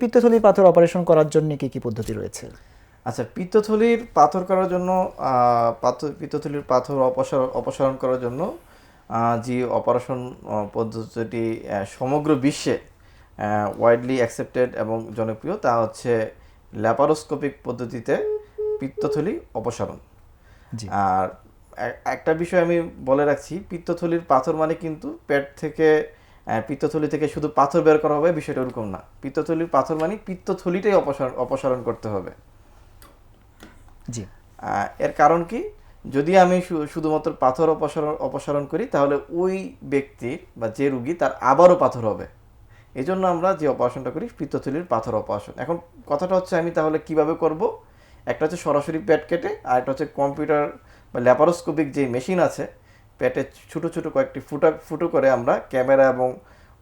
পিত্তথলির পাথর অপারেশন করার জন্য কি কি পদ্ধতি রয়েছে? আচ্ছা পিত্তথলির পাথর করার জন্য পাথর পিত্তথলির পাথর অপসারণ অপসারণ করার জন্য যে অপারেশন পদ্ধতিটি সমগ্র বিশ্বে ওয়াইডলি অ্যাকসেপ্টেড এবং জনপ্রিয় তা হচ্ছে ল্যাপারোস্কোপিক পদ্ধতিতে পিত্তথলি অপসারণ। আর একটা বিষয় আমি বলে রাখছি পিত্তথলির পাথর মানে কিন্তু পেট থেকে পিত্তথলি থেকে শুধু পাথর বের করা হবে বিষয়টা ওরকম না। পিত্তথলির পাথর মানে পিত্তথলিটাই অপসারণ অপসারণ করতে হবে। জি। এর কারণ কি? যদি আমি শুধুমাত্র পাথর অপসারণ অপসারণ করি তাহলে ওই ব্যক্তির বা যে রুগী তার আবারও পাথর হবে। এই জন্য আমরা যে অপারেশনটা করি পিত্তথলির পাথর অপারেশন। এখন কথাটা হচ্ছে আমি তাহলে কীভাবে করব? একটা হচ্ছে সরাসরি পেট কেটে আর একটা হচ্ছে কম্পিউটার বা ল্যাপারোস্কোপিক যে মেশিন আছে পেটে ছোট ছোট কয়েকটি ফুটা ফুটো করে আমরা ক্যামেরা এবং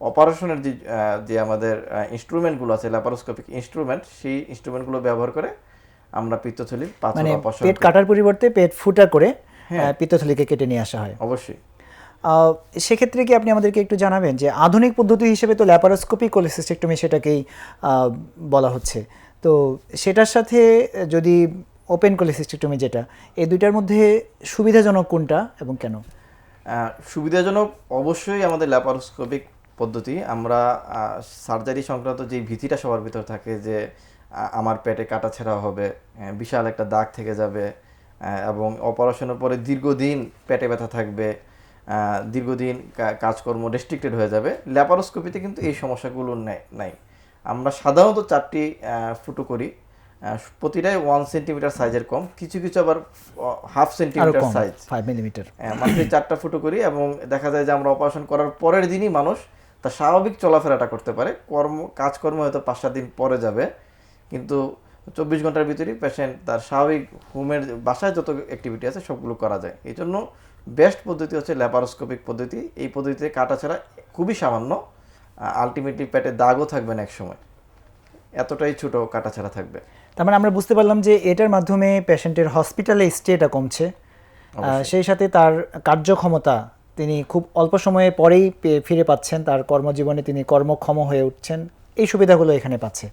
অপারেশনের যে যে আমাদের ইনস্ট্রুমেন্টগুলো আছে ল্যাপারোস্কোপিক ইনস্ট্রুমেন্ট সেই ইনস্ট্রুমেন্টগুলো ব্যবহার করে আমরা পিত্তথলির মানে পেট কাটার পরিবর্তে পেট ফুটা করে হ্যাঁ। পিত্তথলিকে কেটে নিয়ে আসা হয়। অবশ্যই। সেক্ষেত্রে কি আপনি আমাদেরকে একটু জানাবেন যে আধুনিক পদ্ধতি হিসেবে তো ল্যাপারোস্কোপি কোলিসিস্টেক্টমি সেটাকেই বলা হচ্ছে। তো সেটার সাথে যদি ওপেন কোলিসিস্টেক্টমি যেটা এই দুইটার মধ্যে সুবিধাজনক কোনটা এবং কেন? সুবিধাজনক অবশ্যই আমাদের ল্যাপারোস্কোপিক পদ্ধতি। আমরা সার্জারি সংক্রান্ত যে ভীতিটা সবার ভিতর থাকে যে আমার পেটে কাটা ছেঁড়া হবে বিশাল একটা দাগ থেকে যাবে এবং অপারেশনের পরে দীর্ঘদিন পেটে ব্যথা থাকবে দীর্ঘদিন কাজকর্ম রেস্ট্রিক্টেড হয়ে যাবে। ল্যাপারোস্কোপিতে কিন্তু এই সমস্যাগুলো নাই নাই। আমরা সাধারণত চারটি ফুটো করি। প্রতিটাই ওয়ান সেন্টিমিটার সাইজের কম। কিছু কিছু আবার half centimetre size five millimetre মাত্র চারটা ফুটো করি এবং দেখা যায় যে আমরা অপারেশন করার পরের দিনই মানুষ তার স্বাভাবিক চলাফেরাটা করতে পারে। কর্ম কাজকর্ম হয়তো পাঁচ সাত দিন পরে যাবে কিন্তু চব্বিশ ঘণ্টার ভিতরেই পেশেন্ট তার স্বাভাবিক হোমের বাসায় যত অ্যাক্টিভিটি আছে সবগুলো করা যায়। এই জন্য বেস্ট পদ্ধতি হচ্ছে ল্যাপারোস্কোপিক পদ্ধতি। এই পদ্ধতিতে কাটা ছাড়া খুবই সামান্য আলটিমেটলি পেটে দাগও থাকবে না এক সময় এতটাই ছোট কাটাছাড়া থাকবে। তার মানে আমরা বুঝতে পারলাম যে এটার মাধ্যমে পেশেন্টের হসপিটালে স্টেটা কমছে। সেই সাথে তার কার্যক্ষমতা তিনি খুব অল্প সময়ে পরেই ফিরে পাচ্ছেন। তার কর্মজীবনে তিনি কর্মক্ষম হয়ে উঠছেন। এই সুবিধাগুলো এখানে পাচ্ছে।